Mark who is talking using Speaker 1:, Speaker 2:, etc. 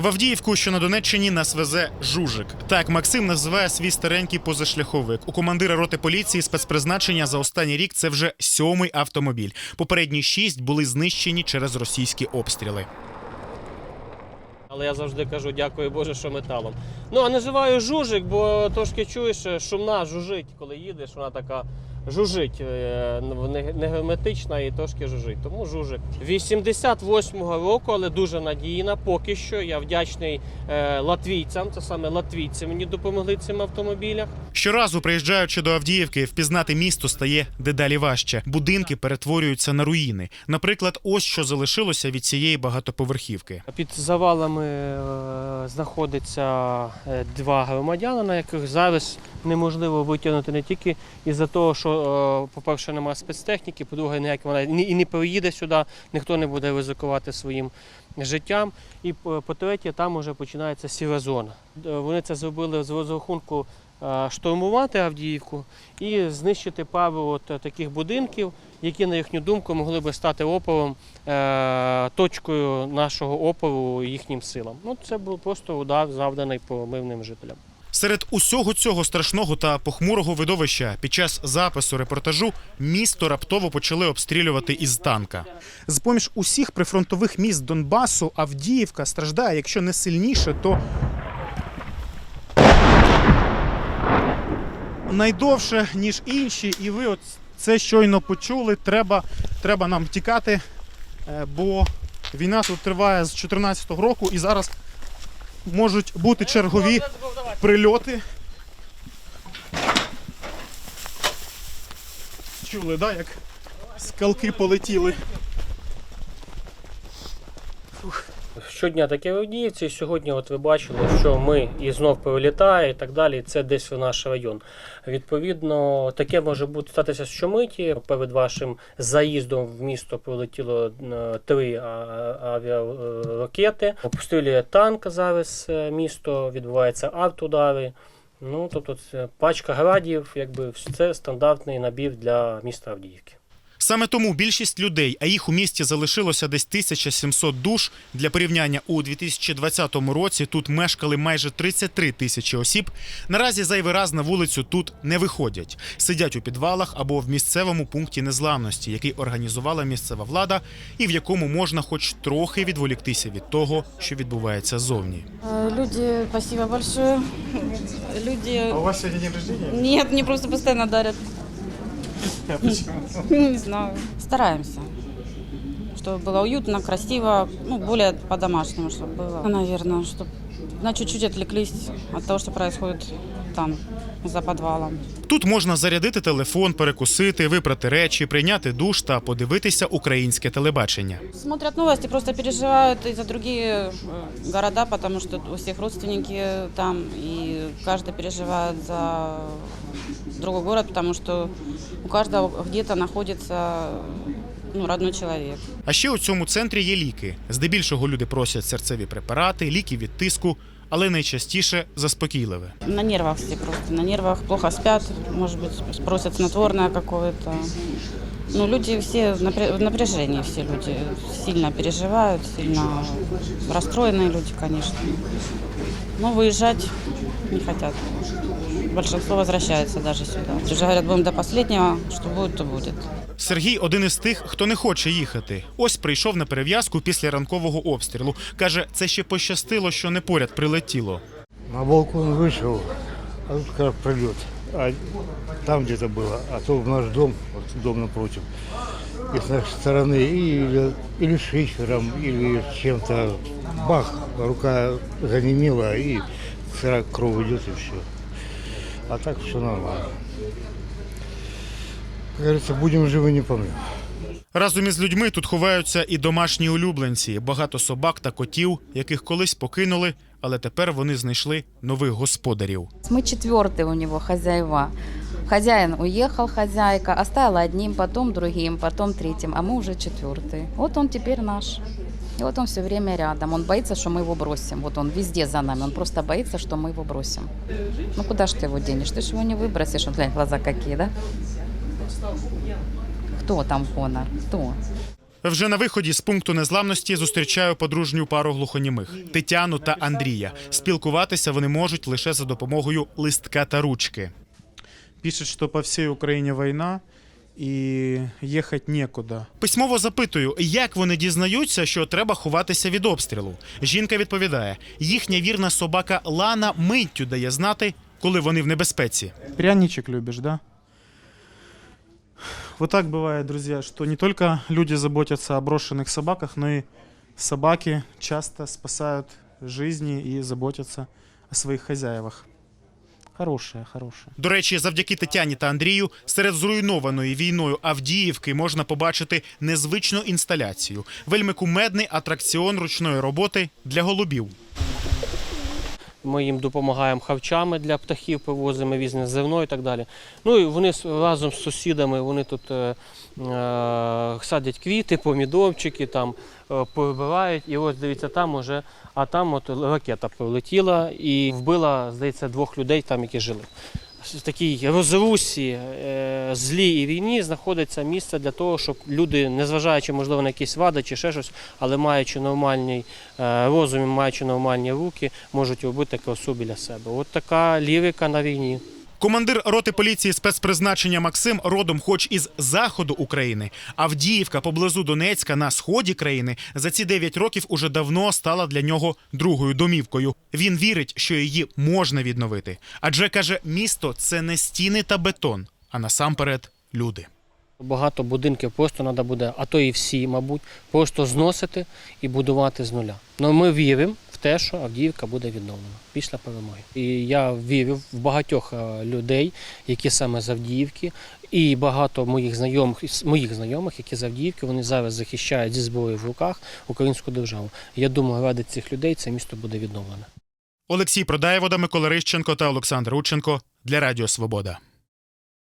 Speaker 1: В Авдіївку, що на Донеччині, нас везе Жужик. Так Максим називає свій старенький позашляховик. У командира роти поліції спецпризначення за останній рік це вже сьомий автомобіль. Попередні шість були знищені через російські обстріли.
Speaker 2: Але я завжди кажу дякую Боже, що металом. Ну а називаю жужик, бо трошки чуєш, шумна жужить, коли їдеш, вона така жужить, е, не герметична і трошки жужить. Тому жужик. 88-го року, але дуже надійна. Поки що я вдячний е, латвійцям. Це саме латвійці мені допомогли цим автомобілях.
Speaker 1: Щоразу, приїжджаючи до Авдіївки, впізнати місто стає дедалі важче. Будинки перетворюються на руїни. Наприклад, ось що залишилося від цієї багатоповерхівки.
Speaker 2: Під завалами е, знаходиться два громадяни, на яких зараз неможливо витягнути не тільки із-за того, що, е, по-перше, немає спецтехніки, по-друге, ніяк вона і не приїде сюди, ніхто не буде ризикувати своїм життям. І по- по-третє, там вже починається сіра зона. Е, Вони це зробили з розрахунку е, штурмувати Авдіївку і знищити пару от е, таких будинків, які, на їхню думку, могли би стати опором, е, точкою нашого опору їхнім силам. Ну, це був просто удар, завданий по мирним жителям.
Speaker 1: Серед усього цього страшного та похмурого видовища під час запису репортажу місто раптово почали обстрілювати із танка. З поміж усіх прифронтових міст Донбасу Авдіївка страждає, якщо не сильніше, то найдовше ніж інші. І ви от це щойно почули. Треба, треба нам тікати, е, бо війна тут триває з 2014 року, і зараз можуть бути чергові прильоти. Чули, да, як скалки полетіли.
Speaker 2: Щодня таке в і Сьогодні, от ви бачили, що ми і знов прилітає і так далі. Це десь в наш район. Відповідно, таке може бути статися щомиті. Перед вашим заїздом в місто прилетіло е, три авіаракети. Обстрілює танк зараз е, місто, відбуваються артудари. Ну, тобто, це пачка градів, якби це стандартний набір для міста Авдіївки.
Speaker 1: Саме тому більшість людей, а їх у місті залишилося десь 1700 душ. Для порівняння у 2020 році тут мешкали майже 33 тисячі осіб. Наразі зайвий раз на вулицю тут не виходять. Сидять у підвалах або в місцевому пункті незламності, який організувала місцева влада, і в якому можна хоч трохи відволіктися від того, що відбувається зовні.
Speaker 3: Э, Люди, спасибо большое. Люди...
Speaker 1: вас сьогодні день рождения?
Speaker 3: Нет, мне просто постоянно дарят. Не знаю. Стараемся. Чтобы было уютно, красиво, ну, более по-домашнему, чтобы было. Наверное, чтобы на чуть-чуть отвлеклись от того, что происходит там, за подвалом.
Speaker 1: Тут можна зарядити телефон, перекусити, випрати речі, прийняти душ та подивитися українське телебачення.
Speaker 3: Смотрят новости, просто переживают и за другие э, города, потому что у всех родственники там, и каждый переживает за другой город, потому что у каждого где-то находится ну, родной человек.
Speaker 1: А ще у цьому центрі є ліки. Здебільшого люди просять серцеві препарати, ліки від тиску, але найчастіше заспокійливе.
Speaker 3: На нервах всі просто, на нервах плохо спят, може бути, спросять снотворне какое-то. Ну, люди все в напря- в напряжении, все люди сильно переживают, сильно расстроенные люди, конечно. Но выезжать не хотят. Большинство возвращается даже сюда. Уже говорят, будем до последнего, что будет, то будет.
Speaker 1: Сергій один із тих, хто не хоче їхати. Ось прийшов на перев'язку після ранкового обстрілу. Каже, це ще пощастило, що не поряд прилетіло.
Speaker 4: На балкон вышел, а тут как прилет. А там где-то было, а то в наш дом, вот дом напротив, и с нашей стороны, или, или шифером, или чем-то, бах, рука занемела, и сыра кровь идет, и все. А так все нормально. Как говорится, будем живы, не помню.
Speaker 1: Разом із людьми тут ховаються і домашні улюбленці, багато собак та котів, яких колись покинули, але тепер вони знайшли нових господарів.
Speaker 5: Мы четвертый у него хозяева. Хозяин уехал, хозяйка, оставила одним, потом другим, потом третьим, а мы уже четвертый. Вот он теперь наш. И вот он все время рядом. Он боится, что мы его бросим. Вот он везде за нами. Он просто боится, что мы его бросим. Ну куда ж ты его денешь? Ты же его не выбросишь. Вот глянь, глаза какие, да? Кто там Конор? Кто?
Speaker 1: Вже на виході з пункту незламності зустрічаю подружню пару глухонімих Тетяну та Андрія. Спілкуватися вони можуть лише за допомогою листка та ручки. Пишуть, що по всій Україні війна і їхати нікуди. Письмово запитую, як вони дізнаються, що треба ховатися від обстрілу. Жінка відповідає: їхня вірна собака Лана миттю дає знати, коли вони в небезпеці. Пряничек любиш, да? Вот так бывает, друзья, что не только люди заботятся о брошенных собаках, но и собаки часто спасают жизни и заботятся о своїх хазяєвах. Хороше, хороше. До речі, завдяки Тетяні та Андрію серед зруйнованої війною Авдіївки можна побачити незвичну інсталяцію, вельми кумедний атракціон ручної роботи для голубів.
Speaker 2: Ми їм допомагаємо хавчами для птахів, привозимо візне зерно і так далі. Ну і вони разом з сусідами вони тут е, е, садять квіти, помідорчики, там е, прибирають. І ось дивіться, там уже, а там от ракета прилетіла і вбила, здається, двох людей, там, які жили. В такій розрусі, е, злій і війні знаходиться місце для того, щоб люди, незважаючи можливо на якісь вади чи ще щось, але маючи нормальний е, розум, маючи нормальні руки, можуть робити красу біля себе. От така лірика на війні.
Speaker 1: Командир роти поліції спецпризначення Максим родом, хоч із заходу України. Авдіївка поблизу Донецька на сході країни за ці 9 років уже давно стала для нього другою домівкою. Він вірить, що її можна відновити. Адже каже, місто це не стіни та бетон, а насамперед люди.
Speaker 2: Багато будинків просто треба буде, а то і всі, мабуть, просто зносити і будувати з нуля. Ну ми віримо те, що Авдіївка буде відновлена після перемоги. І я вірю в багатьох е, людей, які саме з Авдіївки, і багато моїх знайомих моїх знайомих, які з Авдіївки, вони зараз захищають зі зброєю в руках українську державу. Я думаю, ради цих людей це місто буде відновлене.
Speaker 1: Олексій Продаєвода, Микола Рищенко та Олександр Ученко для Радіо Свобода.